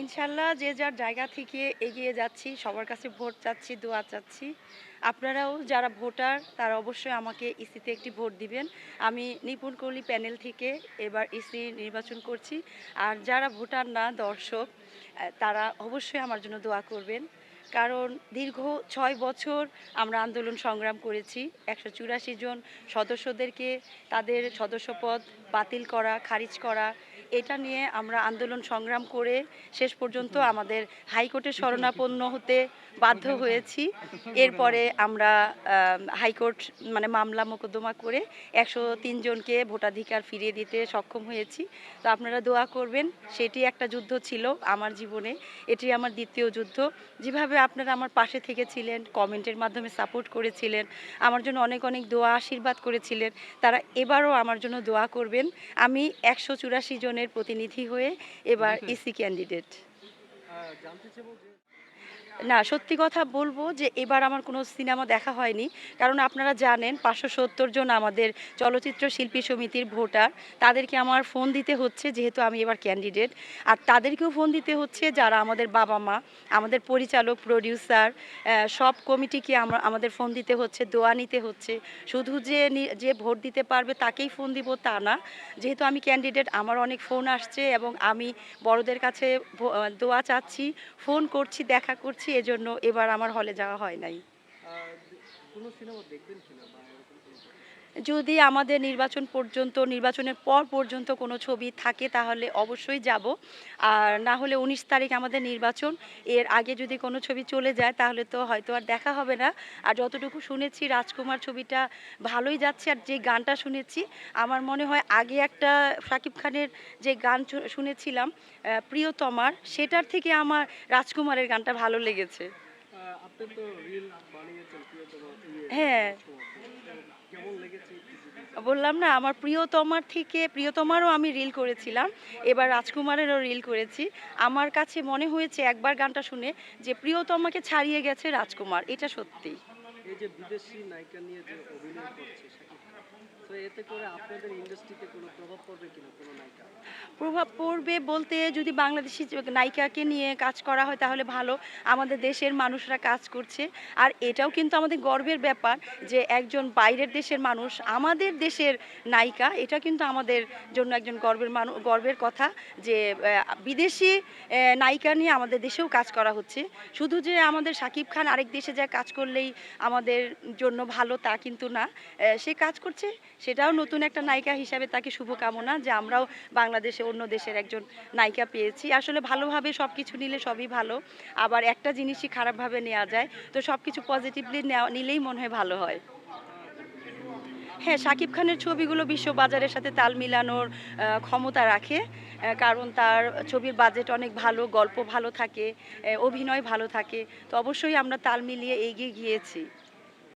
ইনশাল্লাহ যে যার জায়গা থেকে এগিয়ে যাচ্ছি, সবার কাছে ভোট চাচ্ছি, দোয়া চাচ্ছি। আপনারাও যারা ভোটার, তারা অবশ্যই আমাকে ইসিতে একটি ভোট দিবেন। আমি নিপুণ কলি প্যানেল থেকে এবার ইসি নির্বাচন করছি। আর যারা ভোটার না, দর্শক তারা অবশ্যই আমার জন্য দোয়া করবেন। কারণ দীর্ঘ ছয় বছর আমরা আন্দোলন সংগ্রাম করেছি। একশো চুরাশি জন সদস্যদেরকে তাদের সদস্যপদ বাতিল করা, খারিজ করা এটা নিয়ে আমরা আন্দোলন সংগ্রাম করে শেষ পর্যন্ত আমাদের হাইকোর্টে শরণাপন্ন হতে বাধ্য হয়েছি। এরপরে আমরা হাইকোর্ট মানে মামলা মোকদ্দমা করে একশো তিন জনকে ভোটাধিকার ফিরিয়ে দিতে সক্ষম হয়েছি। তো আপনারা দোয়া করবেন, সেটি একটা যুদ্ধ ছিল আমার জীবনে, এটি আমার দ্বিতীয় যুদ্ধ। যেভাবে আপনারা আমার পাশে থেকেছিলেন, কমেন্টের মাধ্যমে সাপোর্ট করেছিলেন, আমার জন্য অনেক অনেক দোয়া, আশীর্বাদ করেছিলেন, তারা এবারও আমার জন্য দোয়া করবেন। আমি একশো চুরাশি জনের প্রতিনিধি হয়ে এবার ইসি ক্যান্ডিডেট। না, সত্যি কথা বলব যে এবার আমার কোনো সিনেমা দেখা হয়নি। কারণ আপনারা জানেন পাঁচশো সত্তর জন আমাদের চলচ্চিত্র শিল্পী সমিতির ভোটার। তাদেরকে আমার ফোন দিতে হচ্ছে, যেহেতু আমি এবার ক্যান্ডিডেট আর তাদেরকেও ফোন দিতে হচ্ছে যারা আমাদের বাবা মা, আমাদের পরিচালক প্রডিউসার সব কমিটিকে আমরা আমাদের ফোন দিতে হচ্ছে, দোয়া নিতে হচ্ছে। শুধু যে যে ভোট দিতে পারবে তাকেই ফোন দিব, তা না। যেহেতু আমি ক্যান্ডিডেট আমার অনেক ফোন আসছে এবং আমি বড়দের কাছে দোয়া চাচ্ছি, ফোন করছি, দেখা করছি। এজন্য এবার আমার হলে যাওয়া হয় নাই। কোনো সিনেমা দেখবেন যদি আমাদের নির্বাচন পর্যন্ত নির্বাচনের পর পর্যন্ত কোনো ছবি থাকে তাহলে অবশ্যই যাব। আর না হলে উনিশ তারিখ আমাদের নির্বাচন এর আগে যদি কোনো ছবি চলে যায় তাহলে তো হয়তো আর দেখা হবে না। আর যতটুকু শুনেছি রাজকুমার ছবিটা ভালোই যাচ্ছে আর যে গানটা শুনেছি আমার মনে হয় আগে একটা শাকিব খানের যে গান শুনেছিলাম প্রিয়তমার সেটার থেকে আমার রাজকুমারের গানটা ভালো লেগেছে। হ্যাঁ। রাজকুমার। কেমন লেগেছে একটু যদি বললাম না, আমার প্রিয়তমার থেকে, প্রিয়তমারও আমি রিল করেছিলাম, এবার রাজকুমারেরও রিল করেছি। আমার কাছে মনে হয়েছে একবার গানটা শুনে যে প্রিয়তমাকে ছাড়িয়ে গেছে রাজকুমার, এটা সত্যি। এই যে বিদেশি নায়িকা নিয়ে যে অভিনয় করছে প্রভাব পড়বে বলতে যদি বাংলাদেশি নায়িকাকে নিয়ে কাজ করা হয় তাহলে ভালো। আমাদের দেশের মানুষরা কাজ করছে। আর এটাও কিন্তু আমাদের গর্বের ব্যাপার যে একজন বাইরের দেশের মানুষ, আমাদের দেশের নায়িকা, এটা কিন্তু আমাদের জন্য একজন গর্বের মানুষ গর্বের কথা যে বিদেশি নায়িকা নিয়ে আমাদের দেশেও কাজ করা হচ্ছে। শুধু যে আমাদের সাকিব খান আরেক দেশে যা কাজ করলেই আমাদের জন্য ভালো তা কিন্তু না। সে কাজ করছে সেটাও নতুন একটা নায়িকা হিসাবে তাকে শুভকামনা যে আমরাও বাংলাদেশে অন্য দেশের একজন নায়িকা পেয়েছি। আসলে ভালোভাবে সব কিছু নিলে সবই ভালো, আবার একটা জিনিসই খারাপভাবে নেওয়া যায়, তো সব কিছু পজিটিভলি নিলেই মনে হয় ভালো হয়। হ্যাঁ শাকিব খানের ছবিগুলো বিশ্ববাজারের সাথে তাল মিলানোর ক্ষমতা রাখে কারণ তার ছবির বাজেট অনেক ভালো, গল্প ভালো থাকে অভিনয় ভালো থাকে, তো অবশ্যই আমরা তাল মিলিয়ে এগিয়ে গিয়েছি।